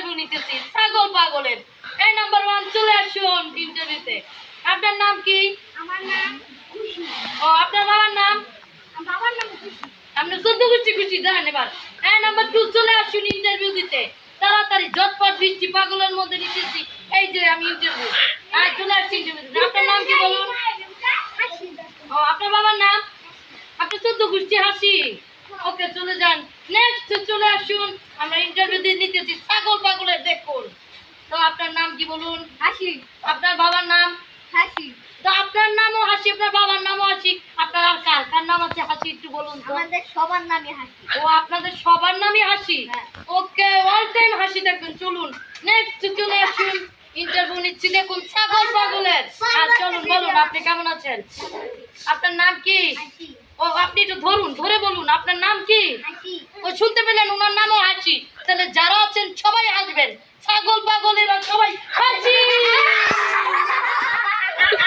Interview নিতেছি। ছাগল পাগলের। এই নাম্বার ওয়ান চলে আসুন ইন্টারভিউতে আপনার নাম কি? আমার নাম ও আপনার বাবার নাম? বাবার নাম আপনি চোদ্দ খুশি খুশি দেখেন এবার। এই নাম্বার টু চলে আসুন ইন্টারভিউ দিতে। তাড়াতাড়ি বৃষ্টি পাগলের মধ্যে নিতেছি। এই যে আমি ইন্টারভিউ হ্যাঁ চলে আসছি ইন্টারভিউ আপনার নাম কি বলুন? ও আপনার বাবার নাম? আপনি চোদ্দ গোষ্ঠী হাসি। ওকে চলে যান। নেক্সট চলে আসুন। আমরা ইন্টারভিউ দিয়ে নিতেছি। ছাগল পাগলের দেখুন। তো আপনার নাম কি বলুন? হাসি। আপনার বাবার নাম? হাসি। তো আপনার নামও হাসি আপনার বাবার নামও হাসি। আপনার আর কার? কার নাম আছে? হাসি একটু বলুন তো। আমাদের সবার নামই হাসি। ও আপনাদের সবার নামই হাসি? হ্যাঁ। ওকে অল টাইম হাসি থাকবেন চলুন। নেক্সট চলে আসুন। ইন্টারভিউ নিচ্ছি দেখুন ছাগল পাগলের। আর চলুন বলুন আপনি কেমন আছেন? আপনার নাম কি? হাসি। ও আপনি একটু ধরুন ধরে বলুন আপনার নাম কি? হাসি। ও শুনতে পেলেন ওনার নামও হাসি তাহলে যারা আছেন সবাই হাসবেন। ছাগল হাসি